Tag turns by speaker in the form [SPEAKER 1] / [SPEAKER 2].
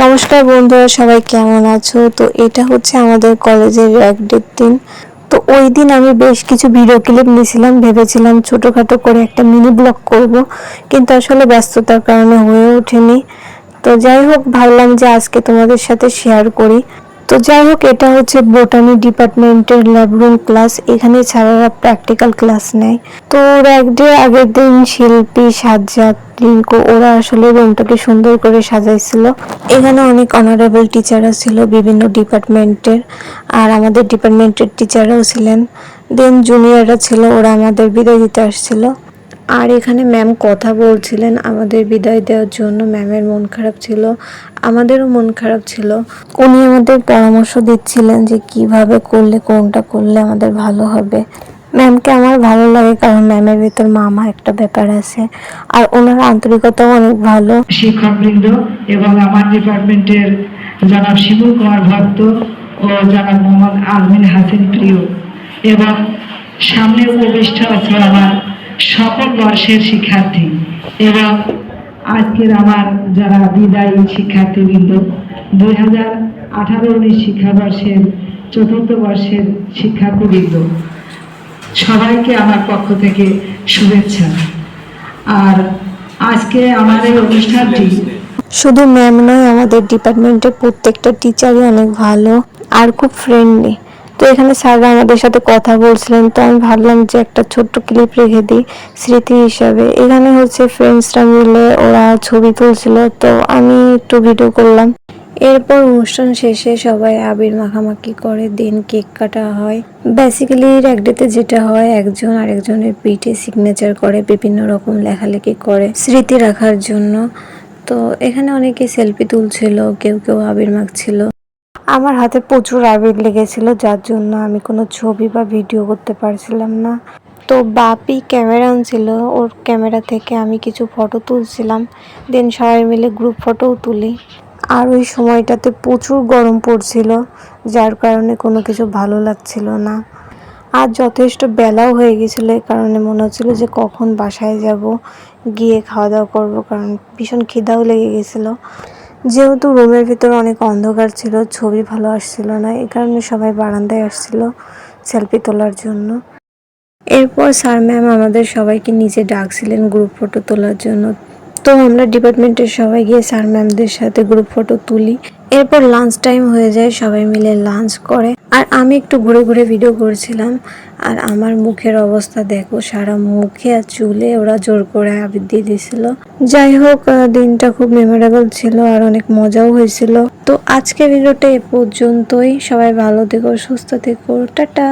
[SPEAKER 1] নমস্কার বন্ধুরা, সবাই কেমন আছো? তো এটা হচ্ছে আমাদের কলেজের এক ডেট দিন। তো ওই দিন আমি বেশ কিছু ভিডিও ক্লিপ নিয়েছিলাম, ভেবেছিলাম ছোটোখাটো করে একটা মিনি ব্লগ করব, কিন্তু আসলে ব্যস্ততার কারণে হয়ে ওঠেনি। তো যাই হোক, ভাবলাম যে আজকে তোমাদের সাথে শেয়ার করি। তো যাই হোক, এটা হচ্ছে বোটানি ডিপার্টমেন্টের ল্যাবরুম ক্লাস এখানে ছাড়ারা প্র্যাকটিক্যাল ক্লাস নেয় তো ওরা একদিন আগের দিন শিল্পী, সাজ্জাদ, রিঙ্কু, ওরা আসলে রুমটাকে সুন্দর করে সাজাইছিল। এখানে অনেক অনারেবল টিচাররা ছিল বিভিন্ন ডিপার্টমেন্টের আর আমাদের ডিপার্টমেন্টের টিচাররাও ছিলেন। দেন জুনিয়ররা ছিল, ওরা আমাদের বিদায় দিতে আসছিল। আর এখানে ম্যাম কথা বলছিলেন আমাদের বিদায় দেওয়ার জন্য। ম্যামের মন খারাপ ছিল, আমাদেরও মন খারাপ ছিল। উনি আমাদের পরামর্শ দিচ্ছিলেন যে কীভাবে করলে, কোনটা করলে আমাদের ভালো হবে। ম্যামকে আমার ভালো লাগে কারণ ম্যামের ভিতর মামা একটা ব্যাপার আছে। আর ওনার আন্তরিকতাও অনেক ভালো।
[SPEAKER 2] শিক্ষকবৃন্দ এবং আমার ডিপার্টমেন্টের জনাব শিবুল কুমার ভক্ত ও জনাব মোহাম্মদ আজমিন হাসিন প্রিয়। এবং সামনে উপবিষ্ট আছে আমার সকল বর্ষের শিক্ষার্থী। এবং আজকের আমার যারা বিদায়ী শিক্ষার্থীবৃন্দ, দুই হাজার আঠারো উনিশ শিক্ষাবর্ষের চতুর্থ বর্ষের শিক্ষার্থীবৃন্দ, সবাইকে আমার পক্ষ থেকে শুভেচ্ছা। আর আজকে আমার এই অনুষ্ঠানটি
[SPEAKER 1] শুধু ম্যাম নয়, আমাদের ডিপার্টমেন্টের প্রত্যেকটা টিচারই অনেক ভালো, আর খুব ফ্রেন্ডলি তো এখানে স্যাররা আমাদের সাথে কথা বলছিলেন, তো আমি ভাবলাম যে একটা ছোট্ট ক্লিপ রেখে দিই স্মৃতি হিসাবে। এখানে হচ্ছে ফ্রেন্ডসরা মিলে ওরা ছবি তুলছিল, তো আমি একটু ভিডিও করলাম। এরপর অনুষ্ঠান শেষে সবাই আবির মাখামাখি করে দিন কেক কাটা হয়। বেসিক্যালি একডেতে যেটা হয়, একজন আরেকজনের পিঠে সিগনেচার করে, বিভিন্ন রকম লেখালেখি করে স্মৃতি রাখার জন্য। তো এখানে অনেকে সেলফি তুলছিল, কেউ কেউ আবির মাখছিল। আমার হাতে প্রচুর আবির লেগেছিল, যার জন্য আমি কোনো ছবি বা ভিডিও করতে পারছিলাম না। তো বাপি ক্যামেরা আনছিল ওর ক্যামেরা থেকে আমি কিছু ফটো তুলছিলাম দেন সবাই মিলে গ্রুপ ফটোও তুলি। আর ওই সময়টাতে প্রচুর গরম পড়ছিল, যার কারণে কোনো কিছু ভালো লাগছিল না। আর যথেষ্ট বেলাও হয়ে গেছিল এই কারণে মনে হচ্ছিল যে কখন বাসায় যাব, গিয়ে খাওয়া দাওয়া করব, কারণ ভীষণ খিদাও লেগে গেছিল। যেহেতু রুমের ভিতরে অনেক অন্ধকার ছিল, ছবি ভালো আসছিল না এই কারণে সবাই বারান্দায় আসছিল সেলফি তোলার জন্য। এরপর স্যার ম্যাম আমাদের সবাইকে নিচে ডাকছিলেন গ্রুপ ফটো তোলার জন্য। তো আমরা ডিপার্টমেন্টের সবাই গিয়ে স্যার ম্যামদের সাথে গ্রুপ ফটো তুলি। এরপর লাঞ্চ টাইম হয়ে যায়, সবাই মিলে লাঞ্চ করে। আর আমি একটু ঘুরে ঘুরে ভিডিও করছিলাম, আর আমার মুখের অবস্থা দেখো, সারা মুখে আর চুলে ওরা জোর করে আবির দিয়ে দিছিল যাই হোক দিনটা খুব মেমোরেবল ছিল, আর অনেক মজাও হয়েছিল। তো আজকে ভিডিওটা এ পর্যন্তই। সবাই ভালো থেকো, সুস্থ থেকো, টাটা।